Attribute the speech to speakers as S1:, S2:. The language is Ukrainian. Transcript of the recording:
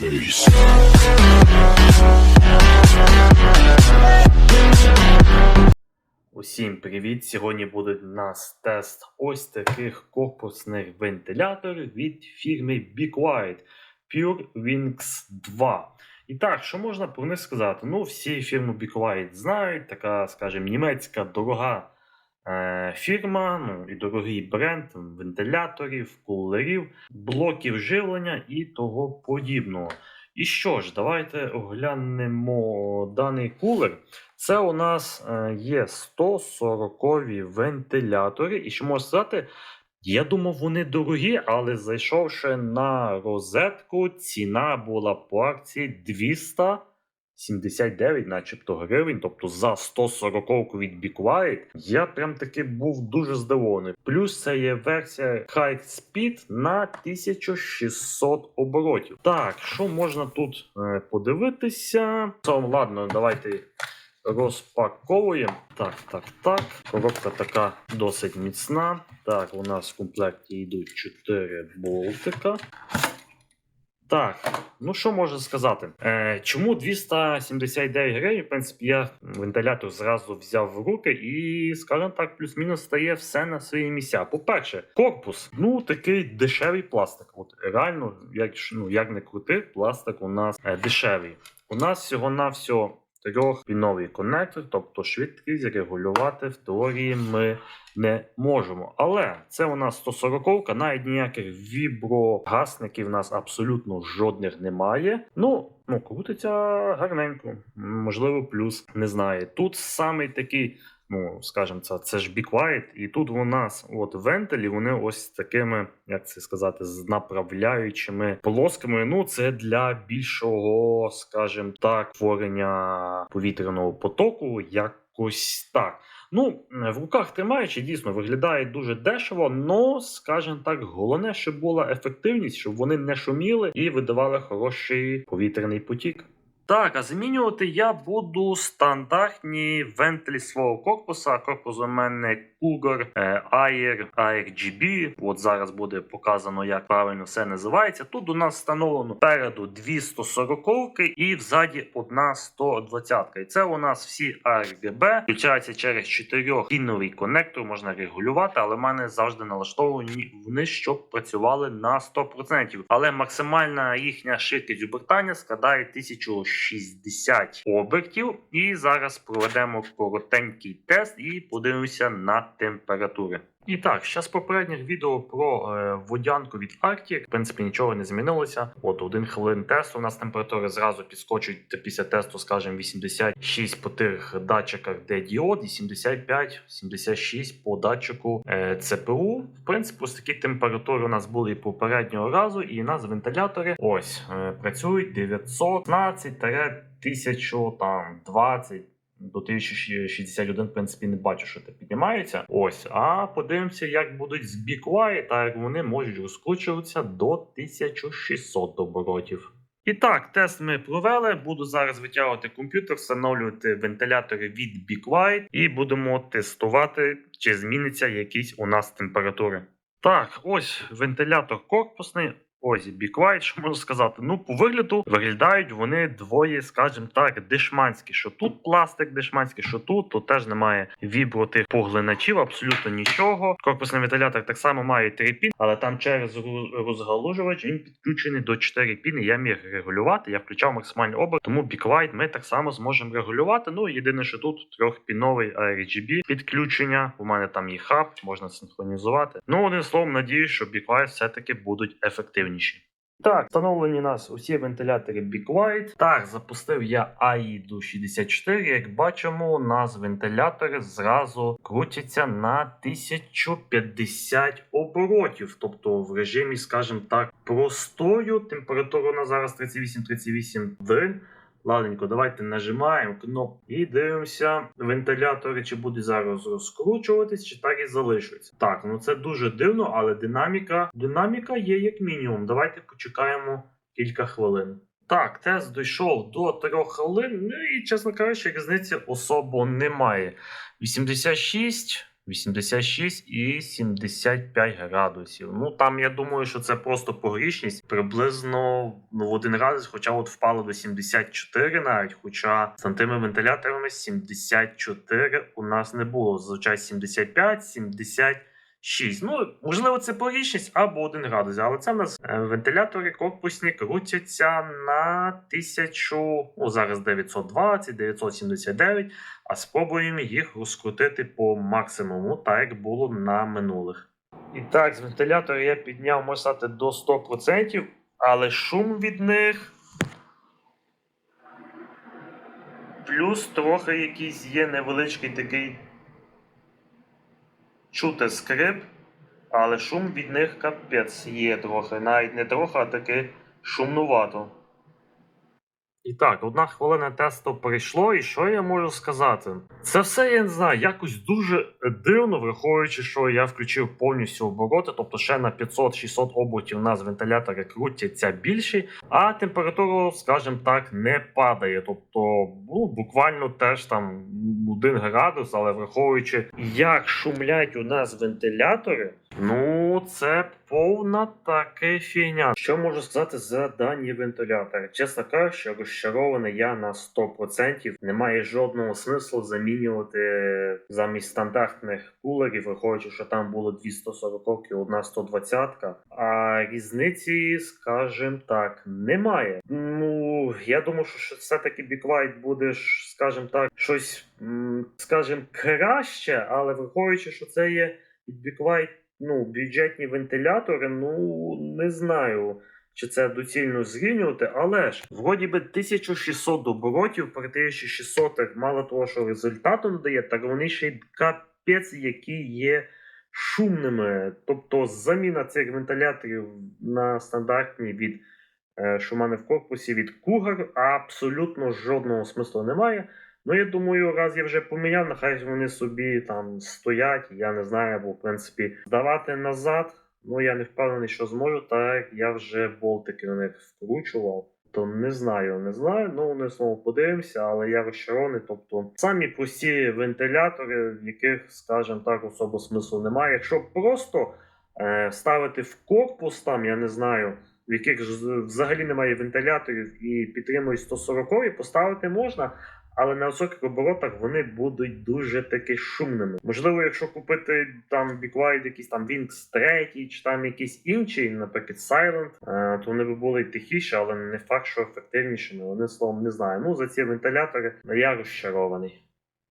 S1: space.
S2: Усім привіт! Сьогодні буде у нас тест ось таких корпусних вентиляторів від фірми Be Quiet Pure Wings 2. І так, що можна про них сказати? Ну, всі фірму Be Quiet знають, така, скажімо, німецька дорога фірма, ну і дорогий бренд вентиляторів, кулерів, блоків живлення і того подібного. І що ж, давайте оглянемо даний кулер. Це у нас е, є 140 вентилятори. І що можна сказати, я думав, вони дорогі, але зайшовши на розетку, ціна була по акції 279, начебто гривень. Тобто за 140 від Quiet. Я прям таки був дуже здивований. Плюс це є версія High Speed на 1600 оборотів. Так, що можна тут е, подивитися? Це, ладно, давайте розпаковуємо. Так, так, так. Коробка така досить міцна. Так, у нас в комплекті йдуть 4 болтика. Так, ну що можна сказати? Е, чому 279 гривень? В принципі, я вентилятор зразу взяв в руки і, скажімо так, плюс-мінус стає все на свої місця. По-перше, корпус, ну такий дешевий пластик. От реально, як, ну, як не крути, пластик у нас е, дешевий. У нас всього-навсього трьохпіновий коннектор, тобто швидкість регулювати в теорії ми не можемо. Але це у нас 140 навіть ніяких віброгасників у нас абсолютно жодних немає. Ну, ну крутиться гарненько, можливо, плюс не знаю. Тут самий такий. Ну, скажімо, це це ж Quiet, і тут у нас от вентилі, вони ось такими, як це сказати, з направляючими полосками. Ну, це для більшого, скажімо так, творення повітряного потоку, якось так. Ну, в руках тримаючи, дійсно виглядає дуже дешево, но, скажімо так, головне, щоб була ефективність, щоб вони не шуміли і видавали хороший повітряний потік. Так, а змінювати я буду стандартні вентилі свого корпуса. Корпус у мене Cougar Air AirGB. От зараз буде показано, як правильно все називається. Тут у нас встановлено переду дві 140 і взаді одна 120. І це у нас всі RGB. Включається через 4-піновий коннектор, можна регулювати, але в мене завжди налаштовані вони, щоб працювали на 100%. Але максимальна їхня швидкість обертання складає 1060 обертів. І зараз проведемо коротенький тест і подивимося на температури. І так, ще з попередніх відео про е, водянку від Arctic, в принципі, нічого не змінилося. От один хвилин тесту у нас температури зразу підскочують після тесту, скажімо, 86 по тих датчиках, де діод, і 75-76 по датчику е, ЦПУ. В принципі, ось такі температури у нас були і попереднього разу, і у нас вентилятори ось е, працюють 915 там 20 до 1061, в принципі, не бачу, що це піднімається. Ось, а подивимося, як будуть з Quiet, та як вони можуть розкручуватися до 1600 оборотів. І так, тест ми провели. Буду зараз витягувати комп'ютер, встановлювати вентилятори від Be і будемо тестувати, чи зміниться якісь у нас температури. Так, ось вентилятор корпусний. Be Quiet, що можу сказати. Ну, по вигляду виглядають вони двоє, скажімо так, дешманські. Що тут пластик дешманський, що тут, то теж немає вібро тих поглиначів, абсолютно нічого. Корпусний вентилятор так само має 3 пін, але там через розгалужувач він підключений до 4 піни. Я міг регулювати, я включав максимальний оберт, тому Quiet ми так само зможемо регулювати. Ну, єдине, що тут трьохпіновий RGB підключення. У мене там є хаб, можна синхронізувати. Ну, одним словом, надіюсь, що Quiet все-таки будуть ефективніші. Так, встановлені у нас усі вентилятори Quiet. Так, запустив я AIDU 64. Як бачимо, у нас вентилятори зразу крутяться на 1050 оборотів. Тобто в режимі, скажімо так, простою. Температура у нас зараз 38-38 в. Ладненько, давайте нажимаємо кнопку і дивимося вентилятори, чи буде зараз розкручуватись, чи так і залишиться. Так, ну це дуже дивно, але динаміка, динаміка є як мінімум. Давайте почекаємо кілька хвилин. Так, тест дійшов до 3 хвилин. Ну і, чесно кажучи, різниці особо немає. 86, 86 і 75 градусів. Ну там я думаю, що це просто погрішність. Приблизно ну, в один градус, хоча от впало до 74 навіть, хоча з тими вентиляторами 74 у нас не було. Зазвичай 75, 76. Ну, можливо, це погрішність або 1 градус, але це в нас е, вентилятори корпусні крутяться на 1000, ну зараз 920, 979 а спробуємо їх розкрутити по максимуму, так як було на минулих. І так, з вентилятора я підняв, можна сказати, до 100%, але шум від них. Плюс трохи якийсь є невеличкий такий чути скрип, але шум від них капець є трохи. Навіть не трохи, а таки шумнувато. І так, одна хвилина тесту прийшло, і що я можу сказати? Це все я не знаю, якось дуже дивно, враховуючи, що я включив повністю обороти, тобто ще на 500-600 обертів у нас вентилятори крутяться більші, а температура, скажімо так, не падає. Тобто, ну, буквально теж там 1 градус, але враховуючи, як шумлять у нас вентилятори, ну це повна таки фігня. Що можу сказати за дані вентилятори? Чесно кажучи, розчарований я на 100%. Немає жодного смислу замінювати замість стандартних кулерів, виходячи, що там було 240 і одна 120 А різниці, скажімо так, немає. Ну я думаю, що все-таки Біквайт буде, скажімо так, щось, скажімо, краще, але враховуючи, що це є Біквайт ну, бюджетні вентилятори, ну не знаю, чи це доцільно зрівнювати, але ж вроді би 1600 оборотів, при 1600 мало того, що результату не дає, так вони ще й капець, які є шумними. Тобто заміна цих вентиляторів на стандартні від е, Шумани в корпусі від Cougar абсолютно жодного смислу немає. Ну, я думаю, раз я вже поміняв, нехай вони собі там стоять, я не знаю, бо в принципі здавати назад. Ну я не впевнений, що зможу, так я вже болтики на них вкручував. То не знаю, не знаю. Ну вони знову подивимося, але я розчарований. Тобто самі прості вентилятори, в яких, скажімо так, особо смислу немає. Якщо просто е, ставити в корпус, там я не знаю, в яких взагалі немає вентиляторів і підтримують 140 поставити можна. Але на високих оборотах вони будуть дуже таки шумними. Можливо, якщо купити там Біквайд, якийсь там Wings 3, чи там якийсь інший, наприклад, Silent, е, то вони би були тихіші, але не факт, що ефективнішими. Вони словом не знаю. Ну за ці вентилятори я розчарований.